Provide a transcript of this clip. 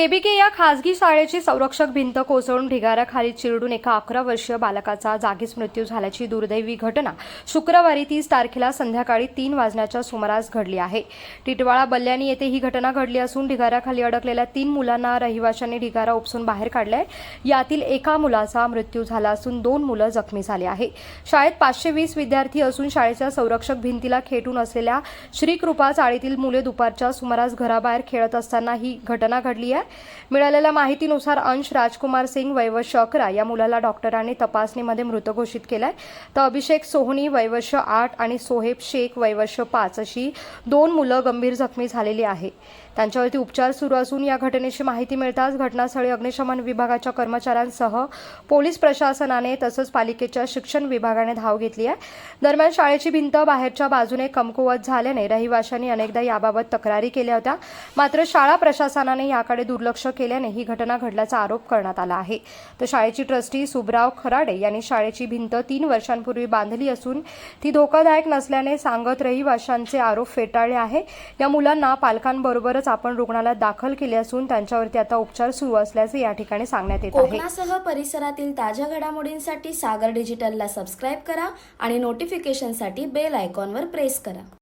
KBK या खासगी शाळेची संरक्षक भिंत कोसळून ढिगाऱ्याखाली चिरडून एका अकरा वर्षीय बालकाचा जागीच मृत्यू झाल्याची दुर्दैवी घटना शुक्रवारी तीस तारखेला संध्याकाळी तीन वाजण्याच्या सुमारास घडली आहे. टिटवाळा बल्ल्यानी येथे ही घटना घडली असून ढिगाऱ्याखाली अडकलेल्या तीन मुलांना रहिवाशांनी ढिगारा उपसून बाहेर काढलाय. यातील एका मुलाचा मृत्यू झाला असून दोन मुलं जखमी झाले आहे. शाळेत पाचशे वीस विद्यार्थी असून शाळेच्या संरक्षक भिंतीला खेटून असलेल्या श्रीकृपा चाळीतील मुले दुपारच्या सुमारास घराबाहेर खेळत असताना ही घटना घडली आहे मिळालेल्या माहितीनुसार अंश राजकुमार सिंग वैवश अकरा या मुलाला डॉक्टरांनी तपासणीमध्ये मृत घोषित केलाय. तर अभिषेक सोहनी वैवश आठ आणि सोहेब शेख वैवश पाच अशी दोन मुलं गंभीर जखमी झालेली आहे. त्यांच्यावरती उपचार सुरू असून या घटनेची माहिती मिळताच घटनास्थळी अग्निशमन विभागाच्या कर्मचाऱ्यांसह पोलीस प्रशासनाने तसंच पालिकेच्या शिक्षण विभागाने धाव घेतली आहे. दरम्यान शाळेची भिंत बाहेरच्या बाजूने कमकुवत झाल्याने रहिवाशांनी अनेकदा याबाबत तक्रारी केल्या होत्या. मात्र शाळा प्रशासनाने याकडे दुर्लक्ष केल्याने ही घटना घडल्याचा आरोप करण्यात आला आहे. तर शाळेची ट्रस्टी सुबराव खराडे यांनी शाळेची भिंत तीन वर्षांपूर्वी बांधली असून ती धोकादायक नसल्याने सांगत रहिवाशांचे आरोप फेटाळले आहे. या मुलांना पालकांबरोबरच आपण रुग्णालयात दाखल केले असून त्यांच्यावरती आता उपचार सुरू असल्याचे या ठिकाणी सांगण्यात येत आहे. कोकणासह परिसरातील ताज्या घडामोडींसाठी सागर डिजिटलला सबस्क्राईब करा आणि नोटिफिकेशनसाठी बेल आयकॉनवर प्रेस करा.